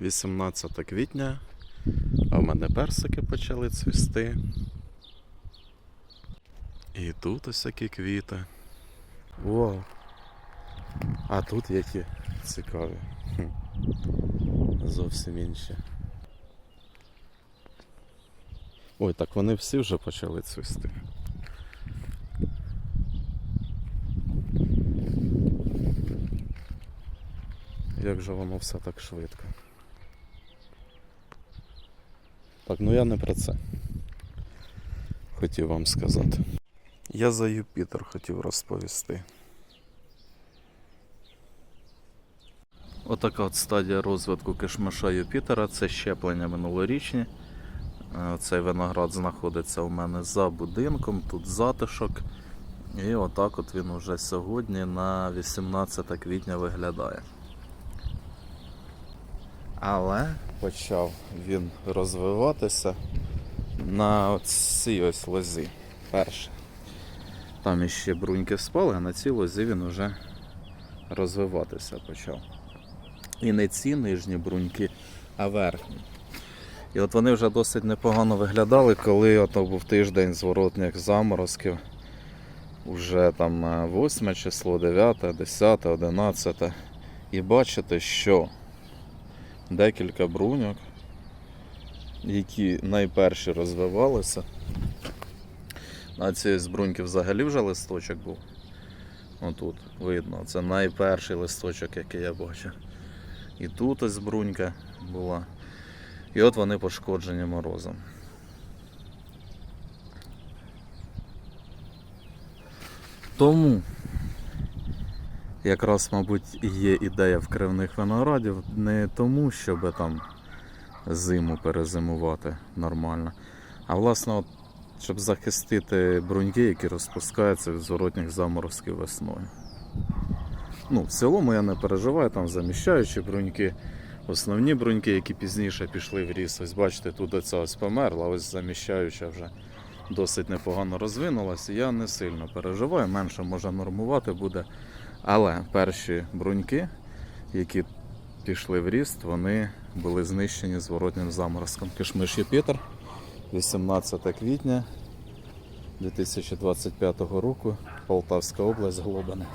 18 квітня, а в мене персики почали цвісти. І тут ось квіти. Вау. А тут які цікаві. Зовсім інші. Ой, так вони всі вже почали цвісти. Як же воно все так швидко? Так, ну я не про це. Хотів вам сказати. Я за Юпітер хотів розповісти. Отака от стадія розвитку кишмиша Юпітера це щеплення минулорічні. Е, Цей виноград знаходиться у мене за будинком, тут затишок. І отак от він уже сьогодні на 18 квітня виглядає. Але почав він розвиватися на цій ось лозі. Перше. Там іще бруньки спали, а на цій лозі він уже розвиватися почав. І не ці нижні бруньки, а верхні. І от вони вже досить непогано виглядали, коли ото був тиждень зворотних заморозків. Уже там е, 8 число, 9, 10, 11. І бачите, що декілька бруньок, які найперші розвивалися. На цієї з бруньки взагалі вже листочок був. Отут видно, це найперший листочок, який я бачу. І тут ось брунька була. І от вони пошкоджені морозом. Тому якраз, мабуть, є ідея вкривних виноградів не тому, щоб там зиму перезимувати нормально, а власне, от, щоб захистити бруньки, які розпускаються від зворотніх заморозків весною. Ну, в цілому я не переживаю, там заміщаючі бруньки, основні бруньки, які пізніше пішли в ріс. Ось бачите, тут оця ось померла, ось заміщаюча вже досить непогано розвинулася. Я не сильно переживаю, менше може нормувати буде. Але перші бруньки, які пішли в ріст, вони були знищені зворотнім заморозком. Кишмиш Юпітер, 18 квітня 2025 року, Полтавська область, Глобини.